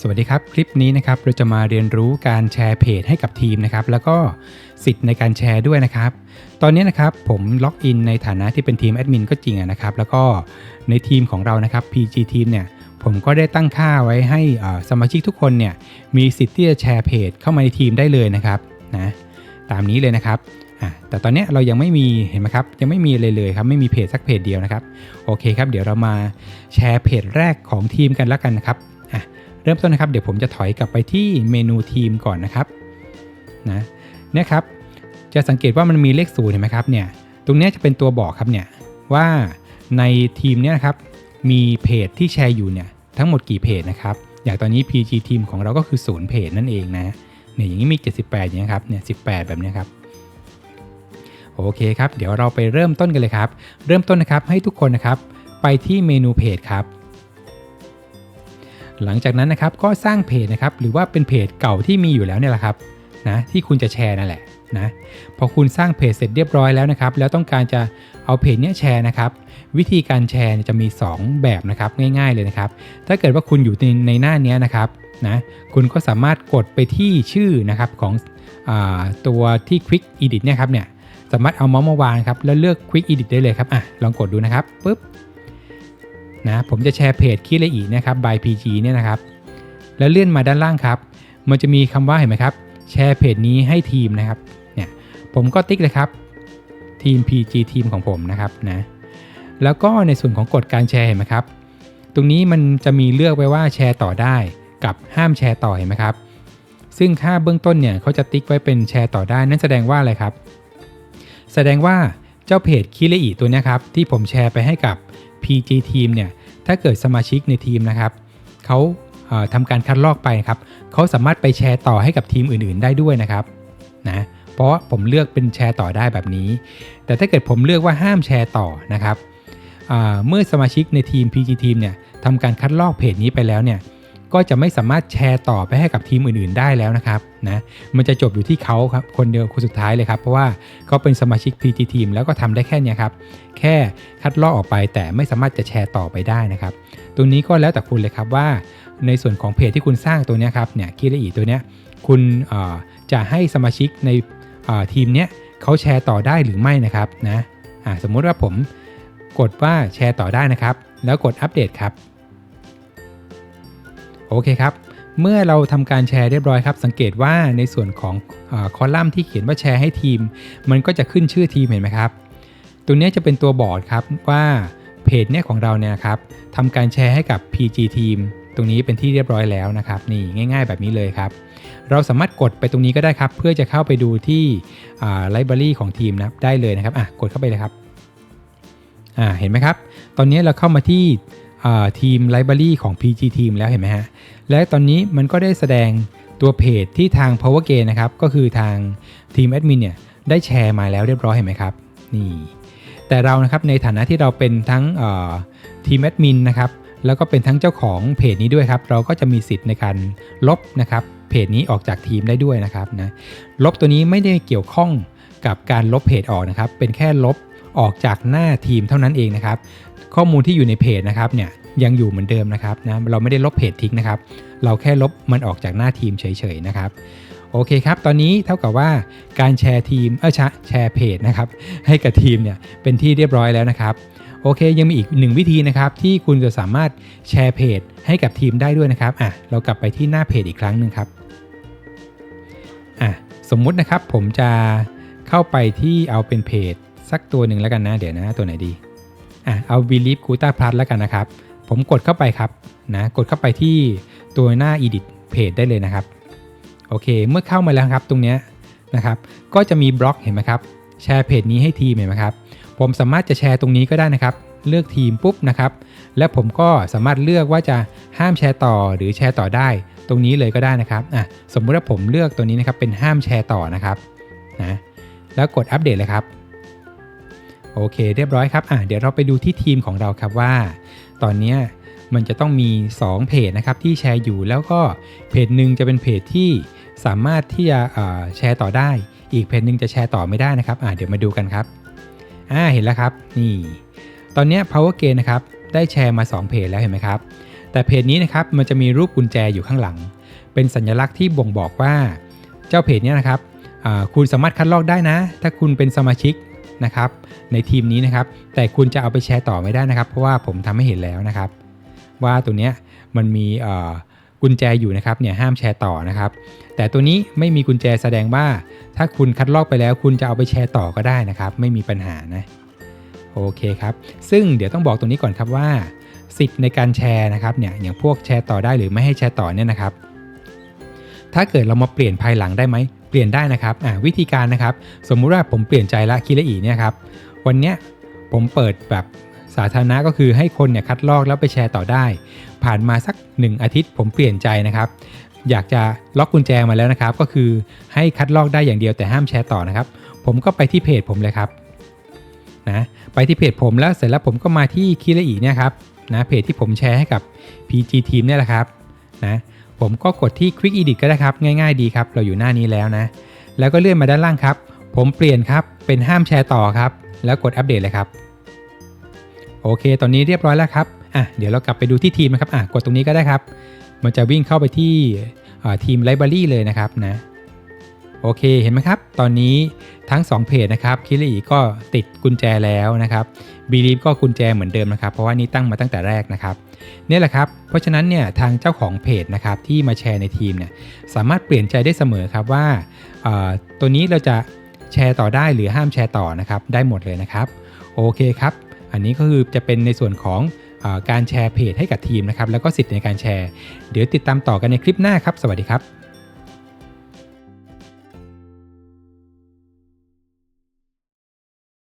สวัสดีครับ คลิปนี้นะครับเราจะมาเรียนรู้การแชร์เพจให้กับทีมนะครับ แล้วก็สิทธิ์ในการแชร์ด้วยนะครับ ตอนนี้นะครับผมล็อกอินในฐานะที่เป็นทีมแอดมินก็จริงนะครับ แล้วก็ในทีมของเรานะครับ PG Team เนี่ยผมก็ได้ตั้งค่าไว้ให้สมาชิกทุกคนเนี่ยมีสิทธิ์ที่จะแชร์เพจเข้ามาในทีมได้เลยนะครับนะตามนี้เลยนะครับแต่ตอนนี้เรายังไม่มีเห็นไหมครับยังไม่มีเลยเลยครับไม่มีเพจสักเพจเดียวนะครับโอเคครับเดี๋ยวเรามาแชร์เพจแรกของทีมกันแล้วกันนะครับ เริ่มต้นนะครับเดี๋ยวผมจะถอยกลับไปที่เมนูทีมก่อนนะครับนะเนี่ยครับจะสังเกตว่ามันมีเลขศูนย์เห็นไหมครับเนี่ยตรงนี้จะเป็นตัวบอกครับเนี่ยว่าในทีมเนี้ยนะครับมีเพจที่แชร์อยู่เนี่ยทั้งหมดกี่เพจนะครับอย่างตอนนี้ PG ทีมของเราก็คือศูนย์เพจนั่นเองนะเนี่ยอย่างนี้มี 78อย่างนี้ครับเนี่ย18 แบบนี้ครับโอเคครับ เดี๋ยวเราไปเริ่มต้นกันเลยครับ เริ่มต้นนะครับให้ทุกคนนะครับ ไปที่เมนูเพจครับ หลังจากนั้นนะครับก็สร้างเพจนะครับหรือว่าเป็นเพจเก่าที่มีอยู่แล้วเนี่ยแหละครับนะที่คุณจะแชร์นั่นแหละนะพอคุณสร้างเพจเสร็จเรียบร้อยแล้วนะครับ แล้วต้องการจะเอาเพจเนี้ยแชร์นะครับ วิธีการแชร์จะมี 2 แบบนะครับง่ายๆเลยนะครับ ถ้าเกิดว่าคุณอยู่ในในหน้านี้นะครับนะคุณก็สามารถกดไปที่ชื่อนะครับของอตัวที่ Quick Edit เนี่ยครับเนี่ยสามารถเอาเมาส์มาวางครับแล้วเลือก Quick Edit ได้เลยครับอะลองกดดูนะครับปุ๊บ นะผมจะแชร์เพจคิเลอีนะครับ by PG เนี่ยนะครับ แล้วเลื่อนมาด้านล่างครับ มันจะมีคำว่าเห็นไหมครับ แชร์เพจนี้ให้ทีมนะครับเนี่ยผมก็ติ๊กเลยครับ ทีม PG ทีมของผมนะครับนะแล้วก็ในส่วนของกฎการแชร์เห็นไหมครับ ตรงนี้มันจะมีเลือกไว้ว่าแชร์ต่อได้กับห้ามแชร์ต่อเห็นไหมครับ ซึ่งค่าเบื้องต้นเนี่ยเขาจะติ๊กไว้เป็นแชร์ต่อได้นั่นแสดงว่าอะไรครับ แสดงว่า เจ้าเพจคิเลอีตัวนี้ครับที่ผมแชร์ไปให้กับ PG Team เนี่ยถ้าเกิดสมาชิกในทีมนะครับเขาเอ่อทำการคัดลอกไปครับเขาสามารถไปแชร์ต่อให้กับทีมอื่นๆ ได้ด้วยนะครับนะเพราะผมเลือกเป็นแชร์ต่อได้แบบนี้ แต่ถ้าเกิดผมเลือกว่าห้ามแชร์ต่อนะครับเมื่อสมาชิกในทีม PG Team เนี่ยทำการคัดลอกเพจนี้ไปแล้วเนี่ยก็จะไม่สามารถแชร์ต่อไปให้กับทีมอื่นๆ ได้แล้วนะครับ นะมันจะจบอยู่ที่เขาครับคนเดียวคนสุดท้ายเลยครับ เพราะว่าเขาเป็นสมาชิก PG Team แล้วก็ทำได้แค่นี้ครับ แค่คัดลอกออกไปแต่ไม่สามารถจะแชร์ต่อไปได้นะครับ ตรงนี้ก็แล้วแต่คุณเลยครับว่า ในส่วนของเพจที่คุณสร้างตัวนี้ครับเนี่ยคิรอีตัวนี้คุณจะให้สมาชิกในทีมเนี้ยเขาแชร์ต่อได้หรือไม่นะครับนะสมมุติว่าผมกดว่าแชร์ต่อได้นะครับ แล้วกดอัปเดตครับ โอเคครับ เมื่อเราทำการแชร์เรียบร้อยครับ สังเกตว่าในส่วนของอคอลัมน์ที่เขียนว่าแชร์ให้ทีม มันก็จะขึ้นชื่อทีมเห็นไหมครับ ตัวนี้จะเป็นตัวบอร์ดครับว่าเพจเนี่ยของเราเนี่ยครับทำการแชร์ให้กับ PG Team ตรงนี้เป็นที่เรียบร้อยแล้วนะครับนี่ง่าย ๆ แบบนี้เลยครับ เราสามารถกดไปตรงนี้ก็ได้ครับ เพื่อจะเข้าไปดูที่ไลบรารีของทีมนะได้เลยนะครับอะกดเข้าไปเลยครับอ่าเห็นไหมครับ ตอนนี้เราเข้ามาที่ ทีมไลบรารีของ PG Team แล้วเห็นไหมฮะ และตอนนี้มันก็ได้แสดงตัวเพจที่ทาง Power g a i n นะครับ ก็คือทางทีมแอดมินเนี่ยได้แชร์มาแล้วเรียบร้อยเห็นไหมครับ นี่ แต่เรานะครับในฐานะที่เราเป็นทั้งทีมแอดมินนะครับ แล้วก็เป็นทั้งเจ้าของเพจนี้ด้วยครับ เราก็จะมีสิทธิ์ในการลบนะครับเพจนี้ออกจากทีมได้ด้วยนะครับนะ ลบตัวนี้ไม่ได้เกี่ยวข้องกับการลบเพจออกนะครับ เป็นแค่ลบ ออกจากหน้าทีมเท่านั้นเองนะครับ ข้อมูลที่อยู่ในเพจนะครับเนี่ยยังอยู่เหมือนเดิมนะครับนะเราไม่ได้ลบเพจทิ้งนะครับ เราแค่ลบมันออกจากหน้าทีมเฉยๆนะครับโอเคครับ ตอนนี้เท่ากับว่าการแชร์ทีมเออแชร์แชร์เพจนะครับให้กับทีมเนี่ยเป็นที่เรียบร้อยแล้วนะครับโอเค ยังมีอีกหนึ่งวิธีนะครับที่คุณจะสามารถแชร์เพจให้กับทีมได้ด้วยนะครับอะเรากลับไปที่หน้าเพจอีกครั้งหนึ่งครับอะสมมุตินะครับผมจะเข้าไปที่เอาเป็นเพจ สักตัวหนึ่งแล้วกันนะ เดี๋ยวนะตัวไหนดีอะเอา Believe Guta Plus แล้วกันนะครับ ผมกดเข้าไปครับนะกดเข้าไปที่ตัวหน้า Edit Page ได้เลยนะครับโอเค เมื่อเข้ามาแล้วครับตรงเนี้ยนะครับ ก็จะมีบล็อกเห็นไหมครับแชร์เพจนี้ให้ทีมเห็นไหมครับ ผมสามารถจะแชร์ตรงนี้ก็ได้นะครับ เลือกทีมปุ๊บนะครับ และผมก็สามารถเลือกว่าจะห้ามแชร์ต่อหรือแชร์ต่อได้ ตรงนี้เลยก็ได้นะครับอะสมมุติว่าผมเลือกตัวนี้นะครับเป็นห้ามแชร์ต่อนะครับนะแล้วกดอัปเดตเลยครับ โอเค เรียบร้อยครับอะเดี๋ยวเราไปดูที่ทีมของเราครับว่า ตอนนี้มันจะต้องมี 2 เพจนะครับที่แชร์อยู่แล้วก็เพจหนึ่งจะเป็นเพจที่สามารถที่จะแชร์ต่อได้ อีกเพจหนึ่งจะแชร์ต่อไม่ได้นะครับอ่าเดี๋ยวมาดูกันครับอ่าเห็นแล้วครับนี่ ตอนนี้ Power Gain นะครับได้แชร์มา 2 เพจแล้วเห็นไหมครับ แต่เพจนี้นะครับมันจะมีรูปกุญแจอยู่ข้างหลัง เป็นสัญลักษณ์ที่บ่งบอกว่า เจ้าเพจนี้นะครับคุณสามารถคัดลอกได้นะ ถ้าคุณเป็นสมาชิก นะครับในทีมนี้นะครับแต่คุณจะเอาไปแชร์ต่อไม่ได้นะครับ เพราะว่าผมทำให้เห็นแล้วนะครับ ว่าตัวเนี้ยมันมีกุญแจอยู่นะครับเนี่ยห้ามแชร์ต่อนะครับ แต่ตัวนี้ไม่มีกุญแจแสดงว่า ถ้าคุณคัดลอกไปแล้ว คุณจะเอาไปแชร์ต่อก็ได้นะครับ ไม่มีปัญหานะโอเคครับซึ่งเดี๋ยวต้องบอกตรงนี้ก่อนครับว่า สิทธิ์ในการแชร์นะครับเนี่ยอย่างพวกแชร์ต่อได้หรือไม่ให้แชร์ต่อเนี่ยนะครับถ้าเกิดเรามาเปลี่ยนภายหลังได้ไหม ปลี่ยนได้นะครับอ่าวิธีการนะครับ สมมุติว่าผมเปลี่ยนใจละคิระอีเนี่ยครับวันเนี้ยผมเปิดแบบสาธารณะก็คือให้คนเนี่ยคัดลอกแล้วไปแชร์ต่อได้ ผ่านมาสัก 1 อาทิตย์ผมเปลี่ยนใจนะครับ อยากจะล็อกกุญแจมาแล้วนะครับ ก็คือให้คัดลอกได้อย่างเดียวแต่ห้ามแชร์ต่อนะครับ ผมก็ไปที่เพจผมเลยครับนะไปที่เพจผมแล้วเสร็จแล้วผมก็มาที่คิระอีเนี่ยครับนะเพจที่ผมแชร์ให้กับ PG Team เนี่ยแหละครับนะ ผมก็กดที่ Quick Edit ก็ได้ครับ ง่ายๆดีครับ เราอยู่หน้านี้แล้วนะ แล้วก็เลื่อนมาด้านล่างครับ ผมเปลี่ยนครับ เป็นห้ามแชร์ต่อครับ แล้วกดอัปเดตเลยครับ โอเค ตอนนี้เรียบร้อยแล้วครับ อะ เดี๋ยวเรากลับไปดูที่ทีมนะครับ อะ กดตรงนี้ก็ได้ครับ มันจะวิ่งเข้าไปที่ทีมไลบรารีเลยนะครับนะ โอเคเห็นไหมครับ ตอนนี้ทั้ง 2 เพจนะครับคิริก็ติดกุญแจแล้วนะครับบีลีฟก็กุญแจเหมือนเดิมนะครับ เพราะว่านี่ตั้งมาตั้งแต่แรกนะครับนี่แหละครับ เพราะฉะนั้นเนี่ยทางเจ้าของเพจนะครับที่มาแชร์ในทีมเนี่ยสามารถเปลี่ยนใจได้เสมอครับว่าตัวนี้เราจะแชร์ต่อได้หรือห้ามแชร์ต่อนะครับได้หมดเลยนะครับโอเคครับ อันนี้ก็คือจะเป็นในส่วนของอการแชร์เพจให้กับทีมนะครับแล้วก็สิทธิ์ในการแชร์ เดี๋ยวติดตามต่อกันในคลิปหน้าครับ สวัสดีครับ